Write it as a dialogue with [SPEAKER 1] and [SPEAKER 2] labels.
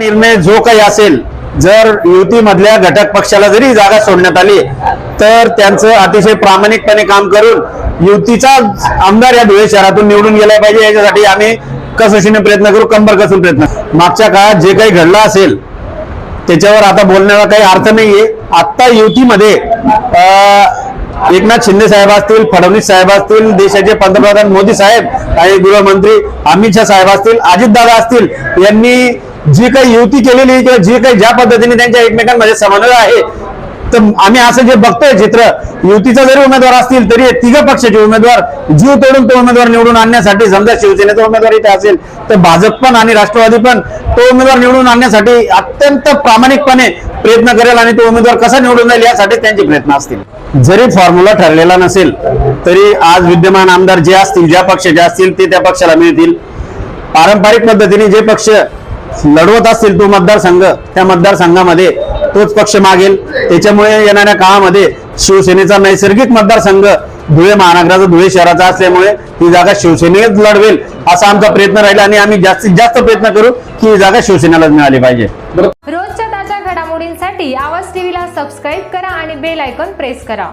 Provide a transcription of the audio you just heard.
[SPEAKER 1] निर्णय जो काही असेल जर युतीमधल्या घटक पक्षाला जरी जागा सोडण्यात आली तर त्यांचं अतिशय प्रामाणिकपणे काम करून युतीचा आमदार या धुळे शहरातून निवडून गेला पाहिजे. याच्यासाठी आम्ही कसोशीने प्रयत्न करू कंबर कसून प्रयत्न मागच्या काळात जे काही घडलं असेल त्याच्यावर आता बोलण्याला काही अर्थ नाहीये. आत्ता युतीमध्ये एकनाथ शिंदे साहेब असतील फडणवीस साहेब असतील देशाचे पंतप्रधान मोदी साहेब आणि गृहमंत्री अमित शहा साहेब असतील अजितदादा असतील यांनी जी काही युती केलेली किंवा जी काही ज्या पद्धतीने त्यांच्या एकमेकांमध्ये समन्वय आहे तर आम्ही असं जे बघतोय चित्र युतीचा जरी उमेदवार असतील तरी तिघ पक्षाचे उमेदवार जीव तोडून तो उमेदवार निवडून आणण्यासाठी समजा शिवसेनेचा उमेदवार इथे असेल तर भाजप पण आणि राष्ट्रवादी पण तो उमेदवार निवडून आणण्यासाठी अत्यंत प्रामाणिकपणे प्रयत्न करेल आणि तो उमेदवार कसा निवडून जाईल यासाठी त्यांचे प्रयत्न असतील. जरी फॉर्म्युला ठरलेला नसेल तरी आज विद्यमान आमदार जे असतील ज्या पक्षाचे असतील ते त्या पक्षाला मिळतील. पारंपरिक पद्धतीने जे पक्ष लढवत असतील तो मतदारसंघ त्या मतदारसंघामध्ये तोच पक्ष मागेल. त्याच्यामुळे येणाऱ्या काळामध्ये शिवसेनेचा नैसर्गिक मतदारसंघ धुळे महानगराचा धुळे शहराचा असल्यामुळे ही जागा शिवसेनेच लढवेल असा आमचा प्रयत्न राहिला आणि आम्ही जास्तीत जास्त प्रयत्न करू की ही जागा शिवसेनेलाच मिळाली पाहिजे.
[SPEAKER 2] रोजच्या ताज्या घडामोडींसाठी आवाज टीव्हीला सबस्क्राईब करा आणि बेल आयकॉन प्रेस करा.